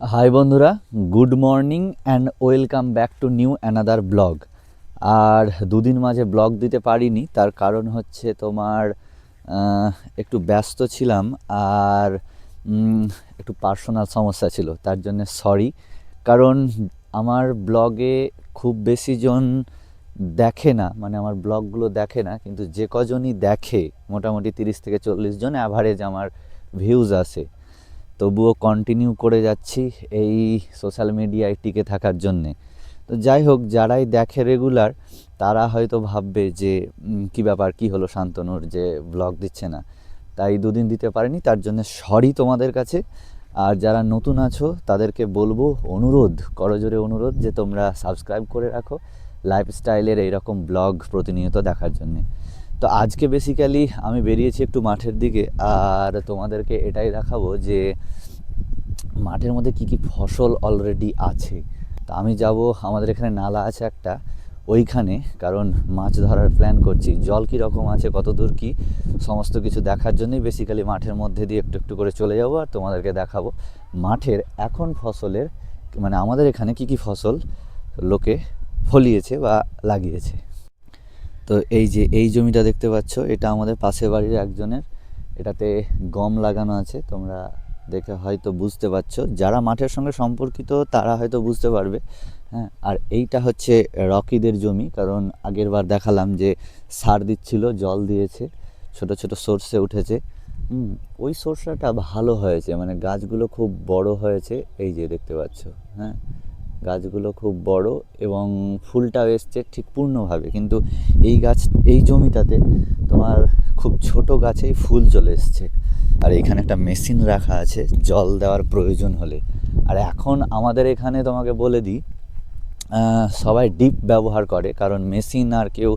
High বন্ধুরা, good morning and welcome back to new another blog. আর দুদিন মাঝে blog দিতে পারিনি, তার কারণ হচ্ছে তোমার একটু ব্যস্ত ছিলাম আর একটু পার্সোনাল সমস্যা ছিল, তার জন্য সরি কারণ আমার ব্লগে খুব বেশি জন দেখে না মানে আমার ব্লগগুলো দেখে না, কিন্তু যে কজনই দেখে, মোটামুটি তিরিশ থেকে চল্লিশ জন অ্যাভারেজ আমার ভিউজ আসে। তবুও কন্টিনিউ করে যাচ্ছি এই সোশ্যাল মিডিয়ায় টিকে থাকার জন্যে। তো যাই হোক, যারাই দেখে রেগুলার তারা হয়তো ভাববে যে কী ব্যাপার, কী হলো শান্তনুর যে ব্লগ দিচ্ছে না। তাই দুদিন দিতে পারেনি, তার জন্য সরি তোমাদের কাছে। আর যারা নতুন আছো, তাদেরকে বলব অনুরোধ, করজোরে অনুরোধ যে তোমরা সাবস্ক্রাইব করে রাখো। লাইফস্টাইলের এইরকম ব্লগ প্রতিনিয়ত দেখার জন্যে। তো আজকে বেসিক্যালি আমি বেরিয়েছি একটু মাঠের দিকে, আর তোমাদেরকে এটাই দেখাবো যে মাঠের মধ্যে কি কি ফসল অলরেডি আছে। তা আমি যাব, আমাদের এখানে নালা আছে একটা, ওইখানে, কারণ মাছ ধরার প্ল্যান করছি। জল কী রকম আছে কত দূর কী, সমস্ত কিছু দেখার জন্যই বেসিক্যালি মাঠের মধ্যে দিয়ে একটু একটু করে চলে যাব আর তোমাদেরকে দেখাবো মাঠের এখন ফসলের মানে আমাদের এখানে কি কি ফসল লোকে ফলিয়েছে বা লাগিয়েছে। তো এই যে এই জমিটা দেখতে পাচ্ছ, এটা আমাদের পাশের বাড়ির একজনের। এটাতে গম লাগানো আছে, তোমরা দেখে হয়তো বুঝতে পারছ। যারা মাঠের সঙ্গে সম্পর্কিত, তারা হয়তো বুঝতে পারবে। হ্যাঁ আর এইটা হচ্ছে রকিদের জমি, কারণ আগের বার দেখালাম যে সার দিচ্ছিল, জল দিয়েছে, ছোট ছোট সর্ষে উঠেছে। ওই সর্ষেটা ভালো হয়েছে মানে গাছগুলো খুব বড় হয়েছে, এই যে দেখতে পাচ্ছ। হ্যাঁ গাছগুলো খুব বড় এবং ফুলটাও এসছে ঠিক পূর্ণভাবে। কিন্তু এই গাছ, এই জমিটাতে তোমার খুব ছোট গাছেই ফুল চলে এসছে। আর এখানে একটা মেশিন রাখা আছে, জল দেওয়ার প্রয়োজন হলে। আর এখন আমাদের এখানে তোমাকে বলে দিই সবাই ডিপ ব্যবহার করে, কারণ মেশিন আর কেউ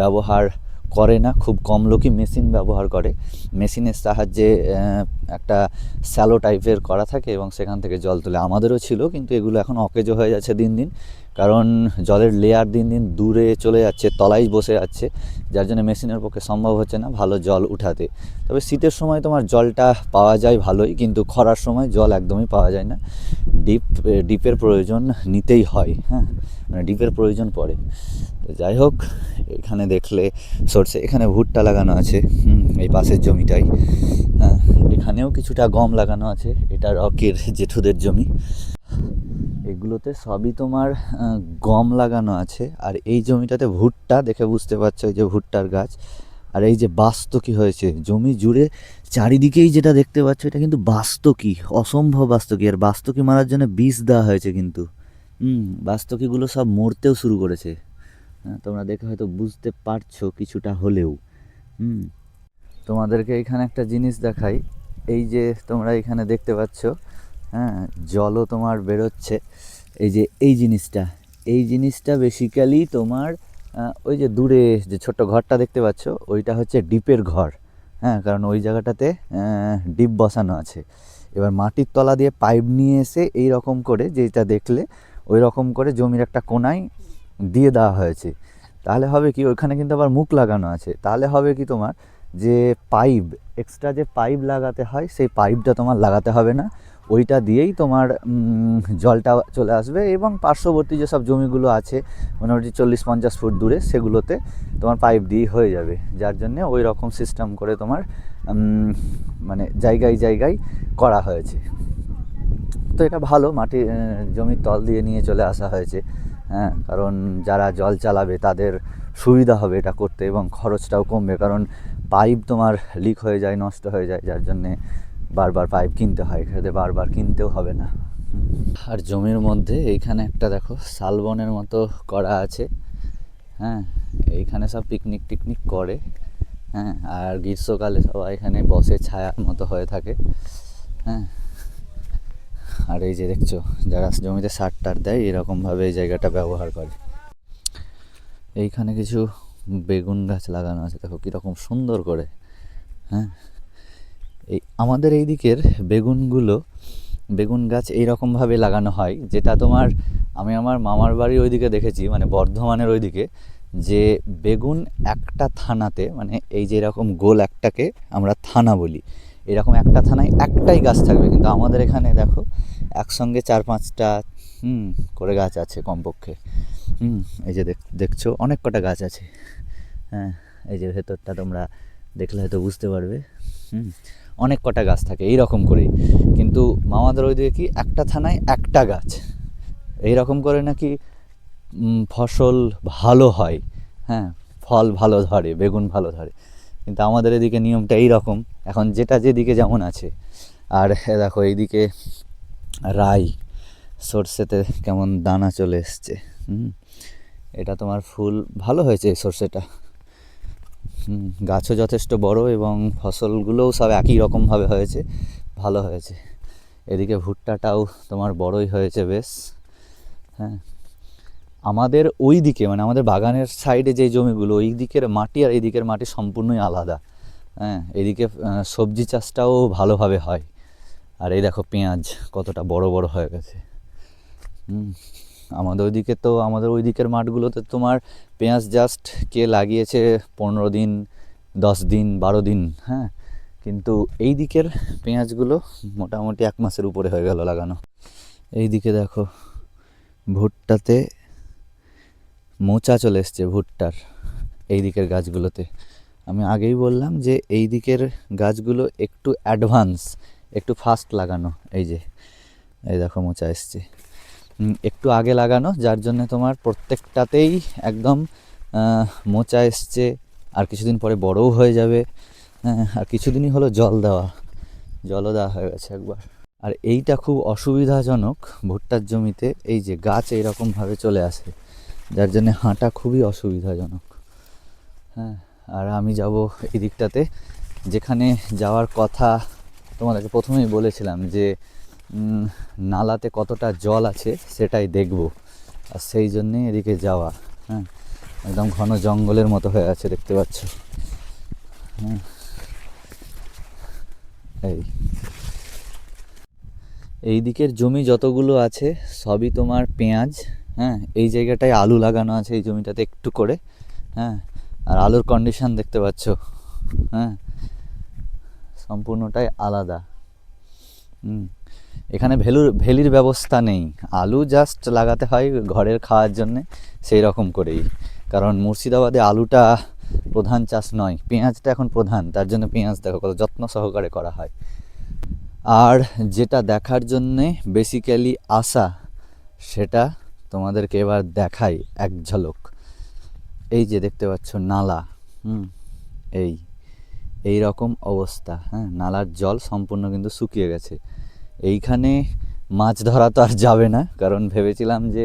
ব্যবহার করে না, খুব কম লোকই মেশিন ব্যবহার করে। মেশিনের সাহায্যে একটা স্যালো টাইপের করা থাকে এবং সেখান থেকে জল তোলে। আমাদেরও ছিল, কিন্তু এগুলো এখন অকেজো হয়ে যাচ্ছে দিন দিন। কারণ জলের লেয়ার দিন দিন দূরে চলে যাচ্ছে, তলায় বসে যাচ্ছে, যার জন্য মেশিনের পক্ষে সম্ভব হচ্ছে না ভালো জল উঠাতে। তবে শীতের সময় তোমার জলটা পাওয়া যায় ভালোই, কিন্তু খরার সময় জল একদমই পাওয়া যায় না। ডিপ ডিপের প্রয়োজন নিতেই হয় হ্যাঁ? মানে ডিপের প্রয়োজন পড়ে। তো যাই হোক, এখানে দেখলে সরষে এখানে ভুট্টা লাগানো আছে এই পাশের জমিটাই হ্যাঁ? এখানেও কিছুটা গম লাগানো আছে, এটা রকের জেঠুদের জমি। এগুলোতে সবই তোমার গম লাগানো আছে, আর এই জমিটাতে ভুট্টা, দেখে বুঝতে পারছ এই যে ভুট্টার গাছ। আর এই যে বাস্তকি হয়েছে? জমি জুড়ে চারিদিকেই যেটা দেখতে পাচ্ছ এটা কিন্তু বাস্তকি অসম্ভব বাস্তকি আর বাস্তকি মারার জন্য বিষ দেওয়া হয়েছে কিন্তু। হুম বাস্তকিগুলো সব মরতেও শুরু করেছে। হ্যাঁ, তোমরা দেখে হয়তো বুঝতে পারছ কিছুটা হলেও। হুম তোমাদেরকে এখানে একটা জিনিস দেখাই। এই যে তোমরা এখানে দেখতে পাচ্ছ হ্যাঁ জলও তোমার বেরোচ্ছে। এই যে এই জিনিসটা। এই জিনিসটা বেসিক্যালি তোমার ওই যে দূরে যে ছোট্ট ঘরটা দেখতে পাচ্ছ, ওইটা হচ্ছে ডিপের ঘর। হ্যাঁ কারণ ওই জায়গাটাতে ডিপ বসানো আছে। এবার মাটির তলা দিয়ে পাইপ নিয়ে এসে এই রকম করে যেটা দেখলে ওই রকম করে জমির একটা কোনায় দিয়ে দেওয়া হয়েছে। তাহলে হবে কি, ওইখানে কিন্তু আবার মুখ লাগানো আছে। তাহলে হবে কি তোমার যে পাইপ এক্সট্রা যে পাইপ লাগাতে হয়, সেই পাইপটা তোমার লাগাতে হবে না। ওইটা দিয়েই তোমার জলটা চলে আসবে এবং পার্শ্ববর্তী যেসব জমিগুলো আছে, মোটামুটি চল্লিশ পঞ্চাশ ফুট দূরে, সেগুলোতে তোমার পাইপ দিয়ে হয়ে যাবে। যার জন্যে ওই রকম সিস্টেম করে তোমার মানে জায়গায় জায়গায় করা হয়েছে। তো এটা ভালো, মাটি জমির তল দিয়ে নিয়ে চলে আসা হয়েছে। হ্যাঁ কারণ যারা জল চালাবে তাদের সুবিধা হবে এটা করতে এবং খরচটাও কমবে। কারণ পাইপ তোমার লিক হয়ে যায়, নষ্ট হয়ে যায়, যার জন্যে বারবার পাইপ কিনতে হয়। এখানে বারবার কিনতেও হবে না। আর জমির মধ্যে এইখানে একটা দেখো, শালবনের মতো করা আছে। হ্যাঁ এইখানে সব পিকনিক টিকনিক করে। হ্যাঁ আর গ্রীষ্মকালে সবাই এখানে বসে ছায়ার মতো হয়ে থাকে। হ্যাঁ আর এই যে দেখছ, যারা জমিতে সার টার দেয়, এরকমভাবে এই জায়গাটা ব্যবহার করে। এইখানে কিছু বেগুন গাছ লাগানো আছে, দেখো কীরকম সুন্দর করে হ্যাঁ? এই আমাদের এই দিকের বেগুনগুলো, বেগুন গাছ এইরকমভাবে লাগানো হয়, যেটা তোমার, আমি আমার মামার বাড়ির ওইদিকে দেখেছি মানে বর্ধমানের ওইদিকে, যে বেগুন একটা থানাতে মানে এই যে এরকম গোল একটাকে আমরা থানা বলি। এরকম একটা থানায় একটাই গাছ থাকবে। কিন্তু আমাদের এখানে দেখো, একসঙ্গে চার পাঁচটা, হুম, করে গাছ আছে কমপক্ষে। হুম, এই যে দেখ, দেখছ, অনেক কটা গাছ আছে। হ্যাঁ এই যে ভেতরটা তোমরা দেখলে হয়তো বুঝতে পারবে। হুম, অনেক কটা গাছ থাকে এই রকম করেই। কিন্তু মামাদের ওইদিকে কি, একটা থানায় একটা গাছ। এই রকম করে নাকি ফসল ভালো হয়। হ্যাঁ ফল ভালো ধরে, বেগুন ভালো ধরে। কিন্তু আমাদের এদিকে নিয়মটা এই রকম এখন যেটা যেদিকে যেমন আছে। আর দেখো এইদিকে রাই সর্ষেতে কেমন দানা চলে এসছে। এটা তোমার ফুল ভালো হয়েছে এই সর্ষেটা। গাছও যথেষ্ট বড় এবং ফসলগুলোও সব একই রকমভাবে হয়েছে, ভালো হয়েছে। এদিকে ভুট্টাটাও তোমার বড়ই হয়েছে বেশ। হ্যাঁ আমাদের ওই দিকে মানে আমাদের বাগানের সাইডে যে জমিগুলো, ওই দিকের মাটি আর এই দিকের মাটি সম্পূর্ণই আলাদা। হ্যাঁ এদিকে সবজি চাষটাও ভালোভাবে হয়। আর এই দেখো পেঁয়াজ কতটা বড় বড় হয়ে গেছে। আমাদের ওইদিকে তো, আমাদের ওই দিকের মাঠগুলোতে তোমার পেঁয়াজ জাস্ট কে লাগিয়েছে পনেরো দিন, দশ দিন, বারো দিন হ্যাঁ। কিন্তু এই দিকের পেঁয়াজগুলো মোটামুটি এক মাসের উপরে হয়ে গেল লাগানো। এই দিকে দেখো, ভুট্টাতে মোচা চলে এসছে ভুট্টার এই দিকের গাছগুলোতে। আমি আগেই বললাম যে এই দিকের গাছগুলো একটু অ্যাডভান্স একটু ফাস্ট লাগানো। এই যে এই দেখো মোচা এসছে। একটু আগে লাগানো যার জন্য তোমার প্রত্যেকটাতেই একদম মোচা এসছে আর কিছুদিন পরে বড়ও হয়ে যাবে। হ্যাঁ, আর কিছুদিনই হলো জল দেওয়া। জলও দেওয়া হয়ে গেছে একবার। আর এইটা খুব অসুবিধাজনক ভুট্টার জমিতে এই যে গাছ এইরকমভাবে চলে আসে। যার জন্য হাঁটা খুবই অসুবিধাজনক। হ্যাঁ আর আমি যাব এই দিকটাতে যেখানে যাওয়ার কথা তোমাদেরকে প্রথমেই বলেছিলাম যে নালাতে কতটা জল আছে সেটাই দেখব। আর সেই জন্যে এদিকে যাওয়া। হ্যাঁ একদম ঘন জঙ্গলের মতো হয়ে আছে, দেখতে পাচ্ছ। হ্যাঁ এই। এই দিকের জমি যতগুলো আছে, সবই তোমার পেঁয়াজ হ্যাঁ এই জায়গাটায় আলু লাগানো আছে এই জমিটাতে একটু করে হ্যাঁ আর আলুর কন্ডিশন দেখতে পাচ্ছ হ্যাঁ সম্পূর্ণটাই আলাদা। হুম, এখানে ভেলুর, ভেলির ব্যবস্থা নেই, আলু জাস্ট লাগাতে হয় ঘরের খাওয়ার জন্যে সেই রকম করেই, কারণ মুর্শিদাবাদে আলুটা প্রধান চাষ নয়, পেঁয়াজটা এখন প্রধান, তার জন্য পেঁয়াজ দেখো কত যত্ন সহকারে করা হয়। আর যেটা দেখার জন্যে বেসিক্যালি আসা সেটা তোমাদেরকে এবার দেখাই এক ঝলক। এই যে দেখতে পাচ্ছ নালা, হুম, এই এই রকম অবস্থা হ্যাঁ নালার জল সম্পূর্ণ কিন্তু শুকিয়ে গেছে। এইখানে মাছ ধরা তো আর যাবে না, কারণ ভেবেছিলাম যে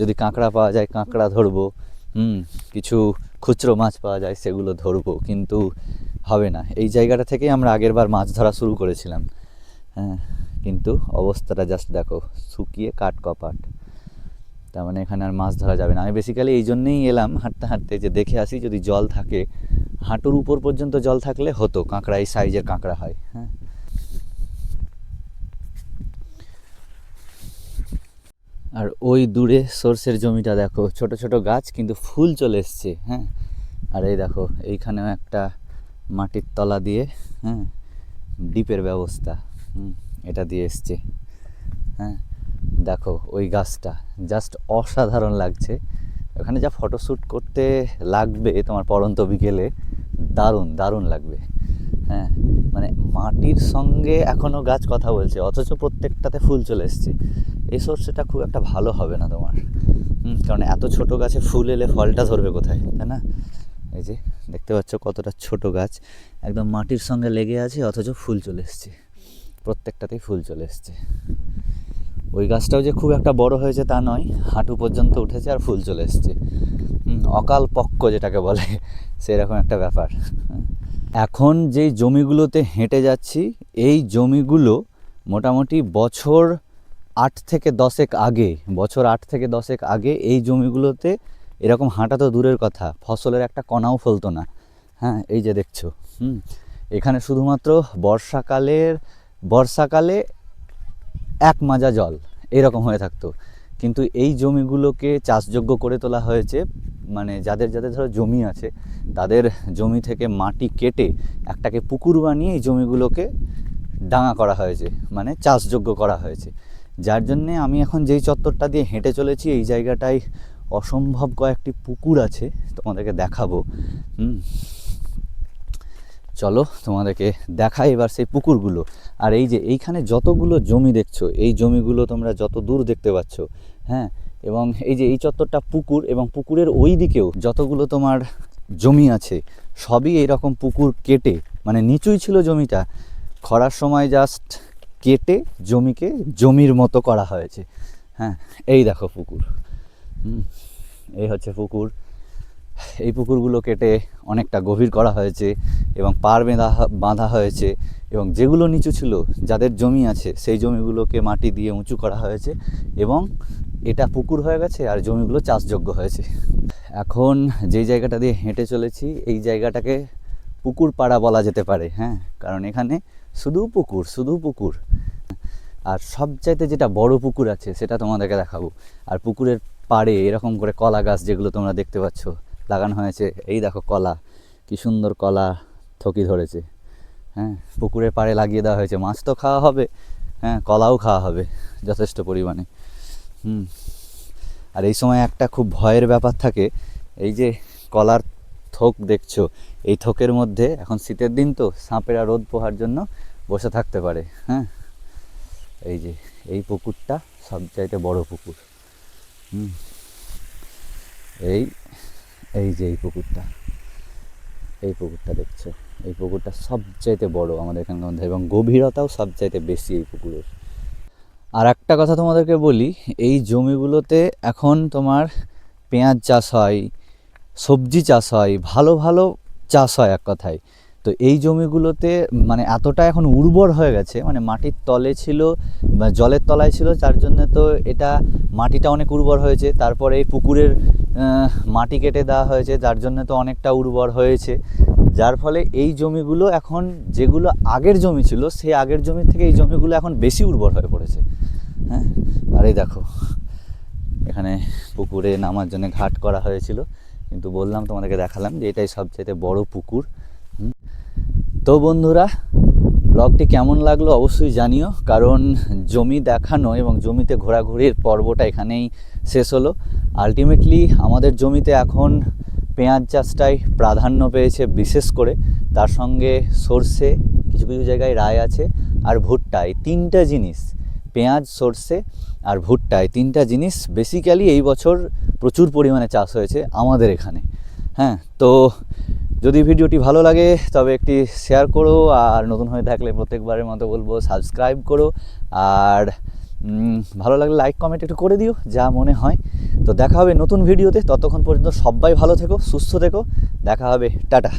যদি কাঁকড়া পাওয়া যায় কাঁকড়া ধরবো, হুম, কিছু খুচরো মাছ পাওয়া যায় সেগুলো ধরবো, কিন্তু হবে না। এই জায়গাটা থেকেই আমরা আগের বার মাছ ধরা শুরু করেছিলাম। হ্যাঁ কিন্তু অবস্থাটা জাস্ট দেখো, শুকিয়ে কাঠ কপাট। তার মানে এখানে আর মাছ ধরা যাবে না। আমি বেসিক্যালি এই জন্যেই এলাম হাঁটতে হাঁটতে যে দেখে আসি যদি জল থাকে, হাঁটুর উপর পর্যন্ত জল থাকলে হতো কাঁকড়া এই সাইজের কাঁকড়া হয় হ্যাঁ। আর ওই দূরে সর্ষের জমিটা দেখো, ছোট ছোট গাছ কিন্তু ফুল চলে এসছে হ্যাঁ। আর এই দেখো, এইখানেও একটা মাটির তলা দিয়ে হ্যাঁ ডিপের ব্যবস্থা, হুম, এটা দিয়ে এসছে হ্যাঁ। দেখো ওই গাছটা জাস্ট অসাধারণ লাগছে। ওখানে যা ফটোশ্যুট করতে লাগবে তোমার পরন্ত বিকেলে, দারুণ দারুণ লাগবে। হ্যাঁ মানে মাটির সঙ্গে এখনও গাছ কথা বলছে, অথচ প্রত্যেকটাতে ফুল চলে এসছে। এই সর্ষেটা খুব একটা ভালো হবে না তোমার। কারণ এত ছোট গাছে ফুল এলে ফলটা ধরবে কোথায়, তাই না? এই যে, দেখতে পাচ্ছ কতটা ছোট গাছ। একদম মাটির সঙ্গে লেগে আছে, অথচ ফুল চলে এসছে। প্রত্যেকটাতেই ফুল চলে এসছে। ওই গাছটাও যে খুব একটা বড় হয়েছে তা নয়, হাঁটু পর্যন্ত উঠেছে আর ফুল চলে এসছে। অকাল পক্ক যেটাকে বলে, সেরকম একটা ব্যাপার। এখন যেই জমিগুলোতে হেঁটে যাচ্ছি, এই জমিগুলো মোটামুটি বছর আট থেকে দশেক আগে, বছর আট থেকে দশেক আগে এই জমিগুলোতে এরকম হাঁটা তো দূরের কথা, ফসলের একটা কণাও ফলতো না। হ্যাঁ এই যে দেখছ, হুম, এখানে শুধুমাত্র বর্ষাকালের, বর্ষাকালে এক মাজা জল, এরকম হয়ে থাকতো। কিন্তু এই জমিগুলোকে চাষযোগ্য করে তোলা হয়েছে মানে যাদের যাদের ধরো জমি আছে, তাদের জমি থেকে মাটি কেটে একটাকে পুকুর বানিয়ে এই জমিগুলোকে ডাঙা করা হয়েছে মানে চাষযোগ্য করা হয়েছে। যার জন্যে আমি এখন যেই চত্বরটা দিয়ে হেঁটে চলেছি, এই জায়গাটায় অসম্ভব কয়েকটি পুকুর আছে, তোমাদেরকে দেখাবো। হুম। চলো তোমাদেরকে দেখাই এবার সেই পুকুরগুলো। আর এই যে এইখানে যতগুলো জমি দেখছ, এই জমিগুলো তোমরা যত দূর দেখতে পাচ্ছ হ্যাঁ? এবং এই যে এই চত্বরটা পুকুর এবং পুকুরের ওই দিকেও যতগুলো তোমার জমি আছে, সবই এইরকম পুকুর কেটে মানে নিচুই ছিল জমিটা, খরার সময় জাস্ট কেটে জমিকে জমির মতো করা হয়েছে হ্যাঁ? এই দেখো পুকুর। এই হচ্ছে পুকুর। এই পুকুরগুলো কেটে অনেকটা গভীর করা হয়েছে এবং পার বেঁধা বাঁধা হয়েছে এবং যেগুলো নিচু ছিল, যাদের জমি আছে, সেই জমিগুলোকে মাটি দিয়ে উঁচু করা হয়েছে এবং এটা পুকুর হয়ে গেছে আর জমিগুলো চাষযোগ্য হয়েছে। এখন যেই জায়গাটা দিয়ে হেঁটে চলেছি, এই জায়গাটাকে পুকুর পাড়া বলা যেতে পারে হ্যাঁ? কারণ এখানে শুধু পুকুর শুধু পুকুর। আর সবচাইতে যেটা বড় পুকুর আছে, সেটা তোমাদেরকে দেখাবো। আর পুকুরের পাড়ে এরকম করে কলা গাছ যেগুলো তোমরা দেখতে পাচ্ছ লাগানো হয়েছে। এই দেখো কলা, কি সুন্দর কলা থকি ধরেছে। হ্যাঁ পুকুরের পাড়ে লাগিয়ে দেওয়া হয়েছে। মাছ তো খাওয়া হবে হ্যাঁ কলাও খাওয়া হবে যথেষ্ট পরিমাণে। হুম, আর এই সময় একটা খুব ভয়ের ব্যাপার থাকে, এই যে কলার থোক দেখছ, এই থোকের মধ্যে এখন শীতের দিন তো সাঁপেরা রোদ পোহার জন্য বসে থাকতে পারে হ্যাঁ। এই যে, এই পুকুরটা সবচাইতে বড় পুকুর। হুম, এই এই যে এই পুকুরটা এই পুকুরটা দেখছ? এই পুকুরটা সবচাইতে বড় আমাদের এখানকার মধ্যে এবং গভীরতাও সবচাইতে বেশি এই পুকুরের। আর একটা কথা তোমাদেরকে বলি, এই জমিগুলোতে এখন তোমার পেঁয়াজ চাষ হয়, সবজি চাষ হয়, ভালো ভালো চাষ হয় এক কথায়। তো এই জমিগুলোতে মানে এতটা এখন উর্বর হয়ে গেছে মানে মাটির তলে ছিল জলের তলায় ছিল, যার জন্য তো এটা মাটিটা অনেক উর্বর হয়েছে। তারপরে এই পুকুরের মাটি কেটে দেওয়া হয়েছে, যার জন্য তো অনেকটা উর্বর হয়েছে। যার ফলে এই জমিগুলো এখন যেগুলো আগের জমি ছিল, সেই আগের জমি থেকে এই জমিগুলো এখন বেশি উর্বর হয়ে পড়েছে। হ্যাঁ? আর এই দেখো, এখানে পুকুরে নামার জন্য ঘাট করা হয়েছিল। কিন্তু বললাম, তোমাদেরকে দেখালাম যে এটাই সবচেয়ে বড় পুকুর। তো বন্ধুরা, ব্লগটি কেমন লাগল অবশ্যই জানিও, কারণ জমি দেখানো এবং জমিতে ঘোরাঘুরির পর্বটা এখানেই শেষ হলো। আলটিমেটলি আমাদের জমিতে এখন পেঁয়াজ চাষটাই প্রাধান্য পেয়েছে বিশেষ করে। তার সঙ্গে সর্ষে, কিছু কিছু জায়গায় রায় আছে আর ভুট্টা। এই তিনটা জিনিস, পেঁয়াজ, সর্ষে আর ভুট্টা, এই তিনটা জিনিস বেসিক্যালি এই বছর প্রচুর পরিমাণে চাষ হয়েছে আমাদের এখানে। হ্যাঁ তো যদি ভিডিওটি ভালো লাগে, তবে একটি শেয়ার করো আর নতুন হয়ে থাকলে প্রত্যেকবারের মতো বলব সাবস্ক্রাইব করো। আর ভালো লাগলে লাইক কমেন্ট একটু করে দিও, যা মনে হয়। তো দেখা হবে নতুন ভিডিওতে ততক্ষণ পর্যন্ত সবাই ভালো থেকো, সুস্থ থেকো, দেখা হবে, টাটা।